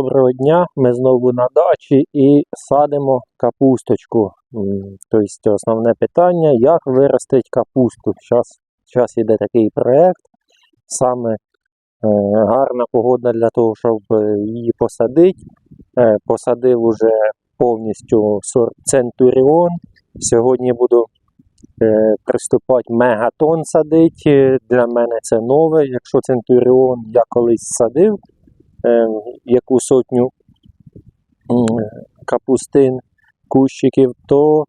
Доброго дня. Ми знову на дачі і садимо капусточку. Тобто основне питання, як виростити капусту. Зараз, іде такий проєкт. Саме е, гарна погода для того, щоб е, її посадити. Е, посадив уже повністю сорт Центуріон. Сьогодні буду приступати мегатон садити. Для мене це нове. Якщо Центуріон я колись садив, яку сотню капустин, кущиків, то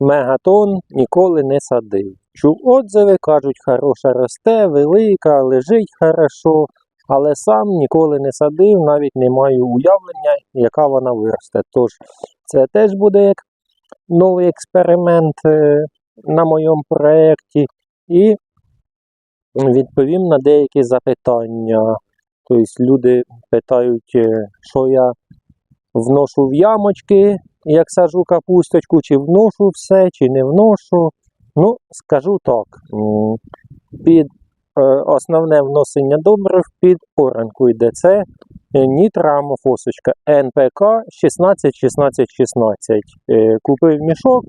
мегатон ніколи не садив. Чув отзиви, кажуть, хороша росте, велика, лежить хорошо, але сам ніколи не садив, навіть не маю уявлення, яка вона виросте. Тож це теж буде як новий експеримент е, на моєму проєкті. І відповім на деякі запитання. Тобто люди питають, е, що я вношу в ямочки, як сажу капусточку, чи вношу все, чи не вношу. Ну, скажу так. Під е, основне вносення добрив під оранку йде це е, нітрамофосочка НПК 16 16 16. Е, Купив мішок,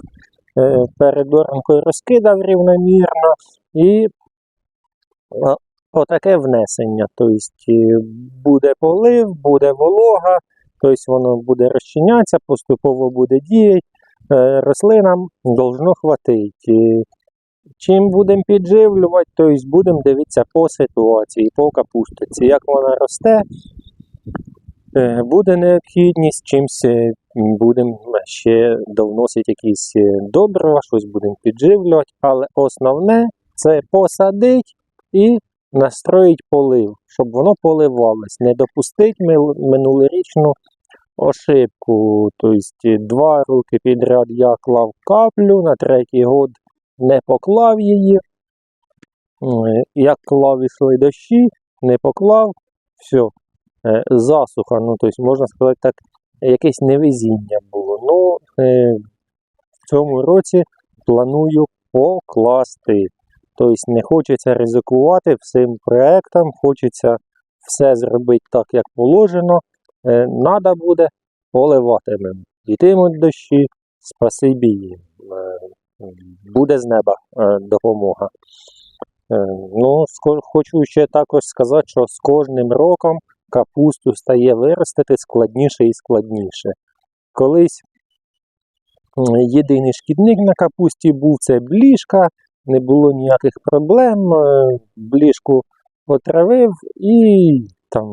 перед оранкою розкидав рівномірно і отаке внесення. Тобто е, буде полив, буде волога, тобто воно буде розчинятися, поступово буде діяти. Е, Рослинам должно хватити. Чим будемо підживлювати, тобто будемо дивитися по ситуації, по капустиці. Як вона росте, е, буде необхідність, чимось е, будемо ще довносити якісь е, добрива, щось будемо підживлювати. Але основне це посадити і настроїть полив, щоб воно поливалось. Не допустити мил- минулорічну ошибку. Тобто два роки підряд я клав каплю, на третій год не поклав її. Як клав ішли дощі, не поклав, все, засуха. Ну, тобто, можна сказати так, якесь невезіння було. Ну, е, в цьому році планую покласти. Тобто не хочеться ризикувати всім проектом, хочеться все зробити так, як положено. Е, Надо буде поливатимемо. Йтимуть дощі, спасибі їм. Е, Буде з неба е, допомога. Ну, хочу ще також сказати, що з кожним роком капусту стає виростити складніше і складніше. Колись єдиний шкідник на капусті був це бліжка, не було ніяких проблем. е, Бліжку отравив і там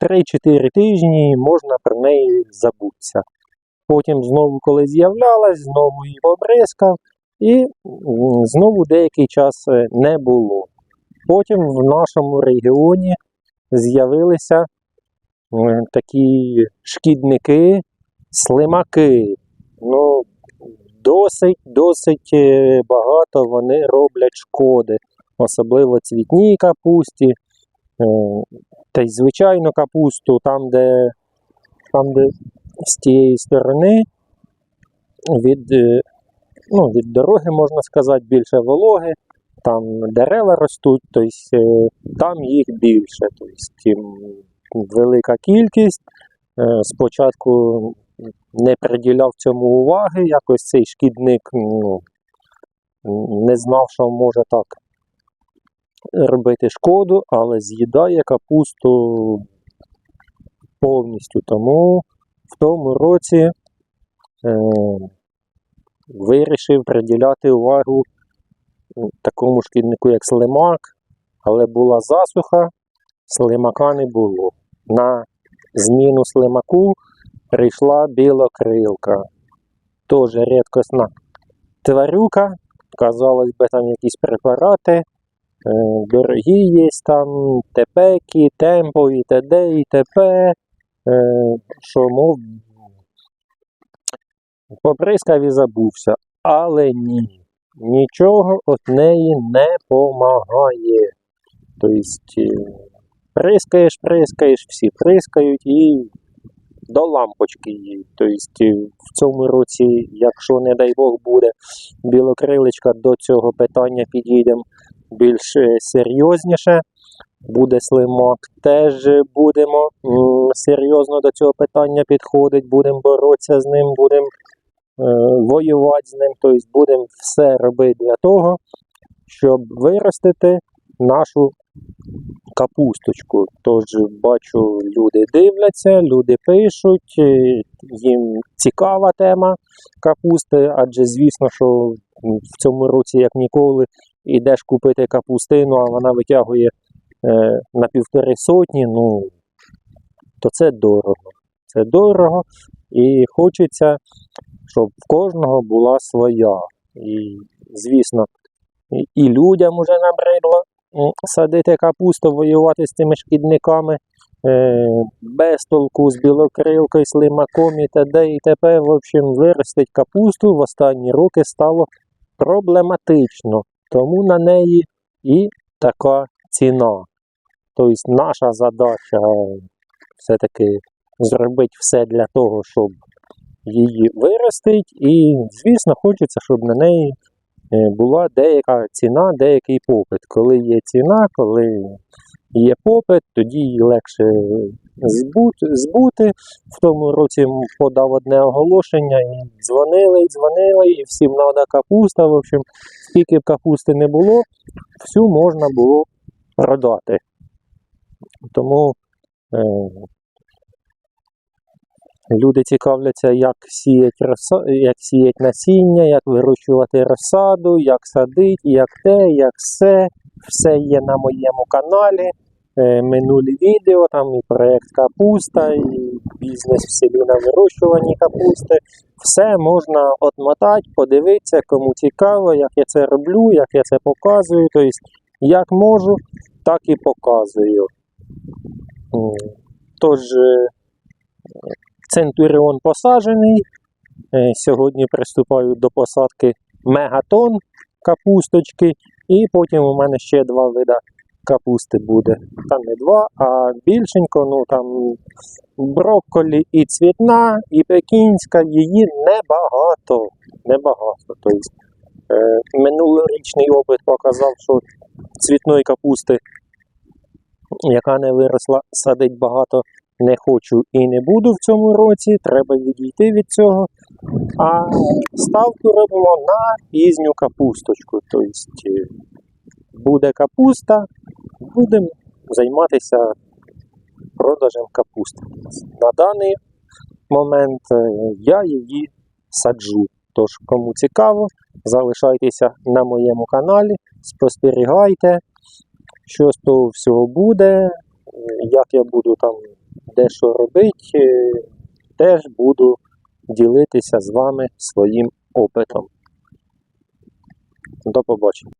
3-4 тижні можна про неї забутися. Потім знову, коли з'являлась, знову її побризкав, і знову деякий час е, не було. Потім в нашому регіоні з'явилися е, такі шкідники, слимаки. Ну, досить, досить е, багато вони роблять шкоди, особливо цвітній капусті. Е, Та й звичайну капусту, там, де, там, де з тієї сторони від, е, ну, від дороги, можна сказати, більше вологи, там дерева ростуть, тобто там їх більше. Тобто, велика кількість. Спочатку не приділяв цьому уваги, якось цей шкідник ну, не знав, що може так робити шкоду, але з'їдає капусту повністю. Тому в тому році е, вирішив приділяти увагу такому шкіднику, як слимак, але була засуха, слимака не було. На зміну слимаку прийшла білокрилка. Теж рідкісна тварюка. Казалось би, там якісь препарати. е, Дорогі є там тепеки, темпо, і т.д. і т.п. е, Що, мов, поприскав і забувся. Але ні, нічого від неї не помагає. Тобто, е, прискаєш, прискаєш, всі прискають і до лампочки їй. Тобто е, в цьому році, якщо, не дай Бог, буде білокрилечка, до цього питання підійдемо більш е, серйозніше. буде слимак, теж будемо серйозно до цього питання підходити, будемо боротися з ним, будемо е, воювати з ним, тобто будемо все робити для того, щоб виростити нашу капусточку. Тож бачу, люди дивляться, люди пишуть, е, їм цікава тема капусти, адже звісно, що в цьому році, як ніколи, ідеш купити капустину, а вона витягує е, на півтори сотні, ну то це дорого. Це дорого і хочеться, щоб в кожного була своя. І, звісно, і, людям уже набридло садити капусту, воювати з цими шкідниками е, без толку, з білокрилкою, слимаком і т.д. і т.п. В общем, виростить капусту в останні роки стало проблематично. Тому на неї і така ціна. Тобто наша задача все-таки зробити все для того, щоб її виростити. І, звісно, хочеться, щоб на неї була деяка ціна, деякий попит. Коли є ціна, коли є попит, тоді її легше збути. збути. В тому році подав одне оголошення, і дзвонили, і дзвонили, і всім треба капуста. В общем, скільки б капусти не було, всю можна було продати. Тому е, люди цікавляться, як сіять, розса... як сіять насіння, як вирощувати розсаду, як садить, як те, як все. Все є на моєму каналі. Е, минулі відео, там і проєкт капуста, і бізнес в селі на вирощуванні капусти. Все можна отмотати, подивитися, кому цікаво, як я це роблю, як я це показую. Тобто, як можу, так і показую. Тож, е, центуріон посаджений. Е, Сьогодні приступаю до посадки мегатон капусточки, і потім у мене ще два вида капусти буде. Там не два, а більшенько, ну там брокколі і цвітна, і пекінська, її небагато. Небагато. Тобто, минулорічний опит показав, що цвітної капусти, яка не виросла, садить багато не хочу і не буду в цьому році. Треба відійти від цього. А ставку робимо на пізню капусточку. Тобто е, буде капуста, будемо займатися продажем капусти. На даний момент е, я її саджу. Тож, кому цікаво, залишайтеся на моєму каналі, спостерігайте, що з того всього буде, е, як я буду там дещо робити, е, теж буду ділитися з вами своїм опитом. До побачення.